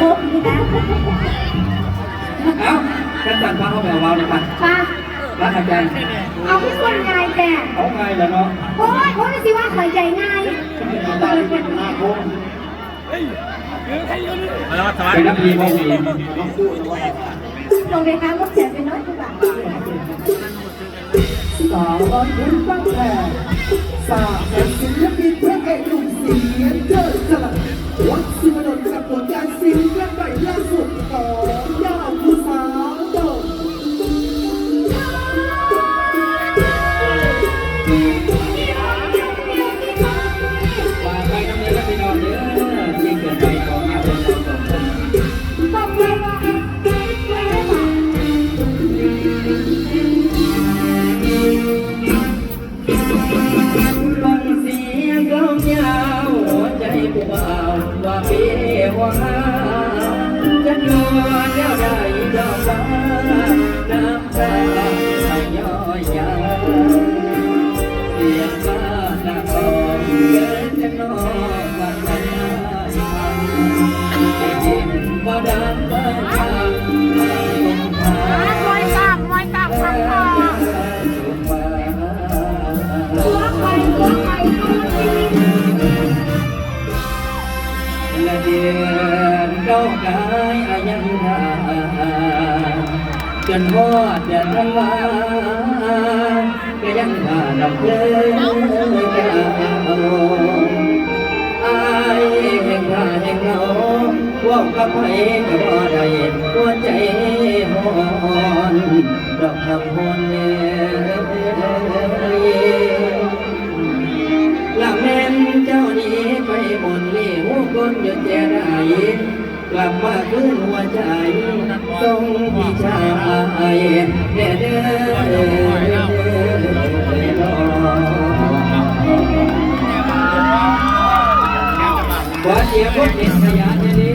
ครบเอ้ากันจันพาเข้าไปเอาวาวเลยไปป้ารักอาจรย์เอาพี่คนง่ายแต่เอาไงล่ะเนาะโอ้ยโอ้ยสิว่าข่ยใหญ่ง่ายตาเป็นหน้าโค้งเป็นนักดีมากดีลงไปค้างก็เสียไปน้อยกว่าสาวอ่อนบุญตั้งแต่สาวเป็นศิลปินพระเอกหนุ่มเสียงเจิดจรัส ยาวหัวใจผู้บ่าวว่าเปีหัวหาจะนอนแล้วได้ดอกฟ้าน้ำตาไหลย้อยยาเสียงฟ้าหนักอ่อนเกินจะนอนวันไหนจะยิ้มบ่ดังบ้านทางไป กายอายังนาจนวอดเดือนธันวาก็ยังมาลำเพลินกาวอายแห่งราแห่นเราพวกกับไปก็บ่ได้หัวใจหอนดอกคำหอนเนี่ย มาคืนหัวใจทรงพิชายเด็ดเด้อเด้อขอเสียงพวกเด็กขยะเด้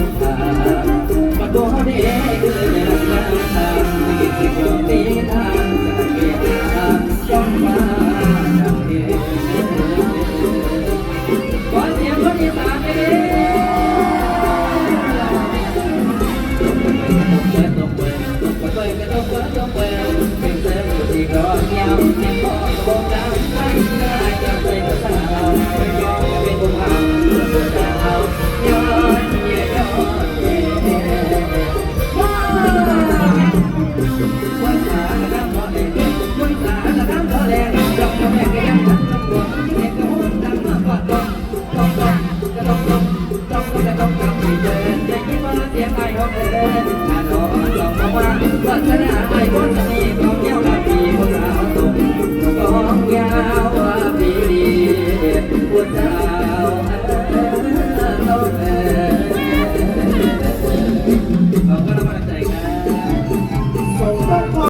มาปะโดเดเดือนนา ว่าศาสนาไอ้คน